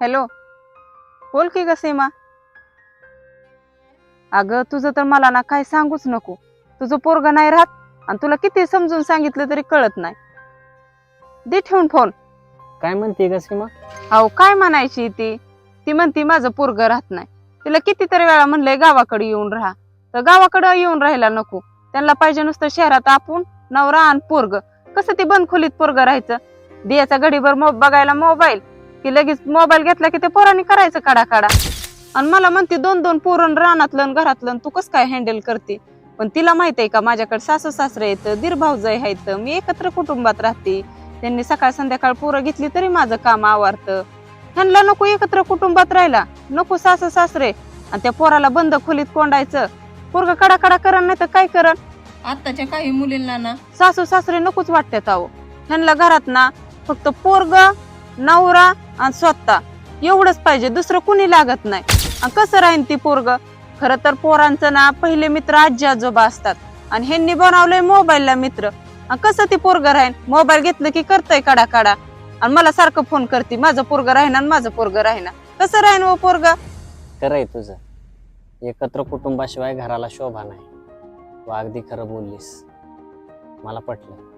Hello बोल की ग सीमा. अगं तुझं तर मला ना काय सांगूच नको. तुझं पोरग नाही राहत आणि तुला किती समजून सांगितलं तरी कळत नाही. दे ठेवून फोन काय म्हणते ग सीमा? अहो काय म्हणायची ती? ती म्हणती माझं पोरग राहत नाही. तिला कितीतरी वेळा म्हणलंय गावाकडे येऊन राहा. तर गावाकडे येऊन राहायला नको. त्यांना पाहिजे नुसतं शहरात आपण नवरा आणि पोरग. कसं ते बंद खोलीत पोरग राहायचं? दियाचा घडीभर मो बघायला मोबाईल की लगेच मोबाईल घेतला की ते पोरांनी करायचं काढा काढा आणि मला म्हणते दोन दोन पोरण रानातलं घरातलं तू कसं काय हँडल करते? पण तिला माहीत आहे का माझ्याकडे सासू सासरे आहेत दीर भाऊजाई आहेत मी एकत्र कुटुंबात राहते. त्यांनी सकाळ संध्याकाळ पोरं घेतली तरी माझं काम आवरतं ह्यांना नको एकत्र कुटुंबात राहिला नको सासू सासरे आणि त्या पोराला बंद खोलीत कोंडायचं. पोरग कडा कडा करण नाही तर काय करण? आताच्या काही मुलींना ना. सासू सासरे नकोच वाटतात अहो. ह्यांना घरात ना फक्त पोरग नवरा आणि स्वतः. एवढंच पाहिजे दुसरं कुणी लागत नाही. आणि कसं राहीन ती पोरग? खरं तर पोरांचं ना पहिले मित्र आजी आजोबा असतात. आणि ह्यांनी बनवलंय मोबाईलला मित्र. आणि कसं ती पोरग राहीन? मोबाईल घेतलं की करतय काढा काढा आणि मला सारखं फोन करते माझं पोरग राहीना आणि माझं पोरग राहीना. कसं राहीन हो व पोरग? खरंय आहे तुझं. एकत्र कुटुंबाशिवाय घराला शोभा नाही. तू अगदी खरं बोललीस. मला पटलं.